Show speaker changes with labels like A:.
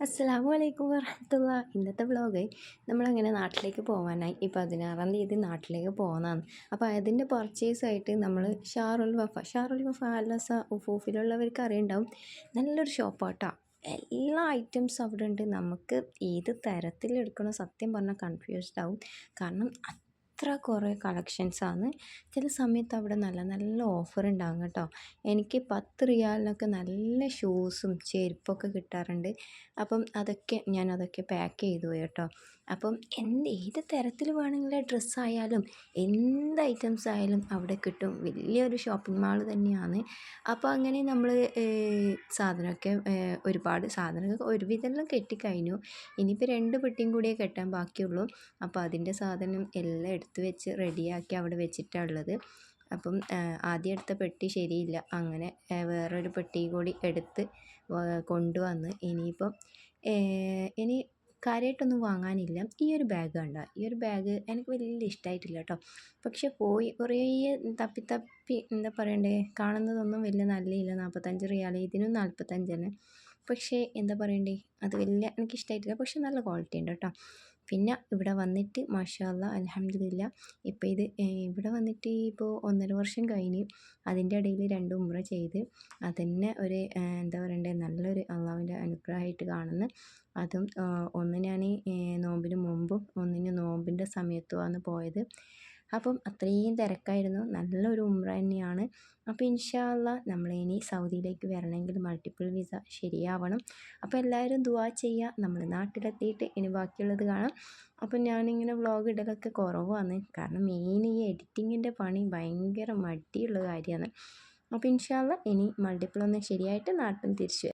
A: അസ്സലാമു വലൈക്കും വറഹമത്തുള്ള ഇന്നത്തെ വ്ളോഗ് നമ്മളങ്ങനെ നാട്ടിലേക്ക് പോകാനായി ഈ പതിനാറാം തീയതി നാട്ടിലേക്ക് പോകുന്നതാണ് അപ്പോൾ അതിന്റെ പർച്ചേസായിട്ട് നമ്മൾ ഷാറുൽ വഫ ഷാറുൽ വഫ അല്ലസ ഉഫൂഫിലുള്ളവർക്ക് അറിയുണ്ടാവും. നല്ലൊരു ഷോപ്പാട്ടോ എല്ലാ ഐറ്റംസും അവിടെ ഉണ്ട് നമുക്ക് ഏത് തരത്തിലെടുക്കണോ സത്യം പറഞ്ഞാൽ കൺഫ്യൂസ്ഡ് ആവും. കാരണം അത്ര കുറേ കളക്ഷൻസാണ് ചില സമയത്ത് അവിടെ നല്ല നല്ല ഓഫർ ഉണ്ടാകും കേട്ടോ. എനിക്ക് പത്ത് റിയാലിനൊക്കെ നല്ല ഷൂസും ചെരുപ്പൊക്കെ കിട്ടാറുണ്ട്. അപ്പം അതൊക്കെ ഞാൻ അതൊക്കെ പാക്ക് ചെയ്തു പോയി കേട്ടോ. അപ്പം എന്ത് ഏത് തരത്തിൽ വേണമെങ്കിലും ഡ്രസ്സായാലും എന്ത് ഐറ്റംസ് ആയാലും അവിടെ കിട്ടും. വലിയൊരു ഷോപ്പിംഗ് മാൾ തന്നെയാണ്. അപ്പോൾ അങ്ങനെ നമ്മൾ സാധനമൊക്കെ ഒരുപാട് സാധനമൊക്കെ ഒരുവിധമെല്ലാം കെട്ടിക്കഴിഞ്ഞു. ഇനിയിപ്പോൾ രണ്ട് പെട്ടിയും കൂടിയേ കെട്ടാൻ ബാക്കിയുള്ളൂ. അപ്പോൾ അതിന്റെ സാധനം എല്ലാം വെച്ച് റെഡിയാക്കി അവിടെ വെച്ചിട്ടാണ് ഉള്ളത്. അപ്പം ആദ്യം എടുത്ത പെട്ടി ശരിയില്ല. അങ്ങനെ വേറൊരു പെട്ടി കൂടി എടുത്ത് കൊണ്ടുവന്ന് ഇനിയിപ്പം ഇനി കാര്യമായിട്ടൊന്നും വാങ്ങാനില്ല. ഈ ഒരു ബാഗ് കണ്ട? ഈ ഒരു ബാഗ് എനിക്ക് വലിയ ഇഷ്ടമായിട്ടില്ല കേട്ടോ പക്ഷെ പോയി കുറേ തപ്പി തപ്പി എന്താ പറയണ്ടേ കാണുന്നതൊന്നും വലിയ നല്ലയില്ല. നാൽപ്പത്തഞ്ച് റിയാൽ ഇതിനും നാൽപ്പത്തഞ്ച് പക്ഷേ എന്താ പറയണ്ടേ അത് വലിയ എനിക്ക് ഇഷ്ടമായിട്ടില്ല പക്ഷെ നല്ല ക്വാളിറ്റി ഉണ്ട് കേട്ടോ പിന്നെ ഇവിടെ വന്നിട്ട് മാഷാല്ല അലഹമ്മദില്ല ഇപ്പോൾ ഇത് ഇവിടെ വന്നിട്ട് ഇപ്പോൾ ഒന്നര വർഷം കഴിഞ്ഞ് അതിന്റെ ഇടയിൽ രണ്ട് ഉമ്ര ചെയ്ത് അതന്നെ ഒരു എന്താ പറയണ്ടേ നല്ലൊരു അള്ളാവിന്റെ അനുഗ്രഹമായിട്ട് കാണുന്നു. അതും ഒന്ന് ഞാൻ നോമ്പിന് മുമ്പും ഒന്നിന് നോമ്പിന്റെ സമയത്തുമാണ് പോയത്. അപ്പം അത്രയും തിരക്കായിരുന്നു. നല്ലൊരു ഉമ്ര തന്നെയാണ്. അപ്പോൾ ഇൻഷാല്ല ഇനി സൗദിയിലേക്ക് വരണമെങ്കിൽ മൾട്ടിപ്പിൾ വിസ ശരിയാവണം. അപ്പോൾ എല്ലാവരും ദുവാ ചെയ്യുക. നമ്മൾ നാട്ടിലെത്തിയിട്ട് ഇനി ബാക്കിയുള്ളത് കാണാം. അപ്പം ഞാനിങ്ങനെ വ്ളോഗ് ഇടലൊക്കെ കുറവാണ്. കാരണം മെയിൻ ഈ എഡിറ്റിങ്ങിന്റെ പണി ഭയങ്കര മടിയുള്ള കാര്യമാണ്. അപ്പോൾ ഇൻഷാല്ല ഇനി മൾട്ടിപ്പിൾ ഒന്ന് ശരിയായിട്ട് നാട്ടിൽ തിരിച്ചു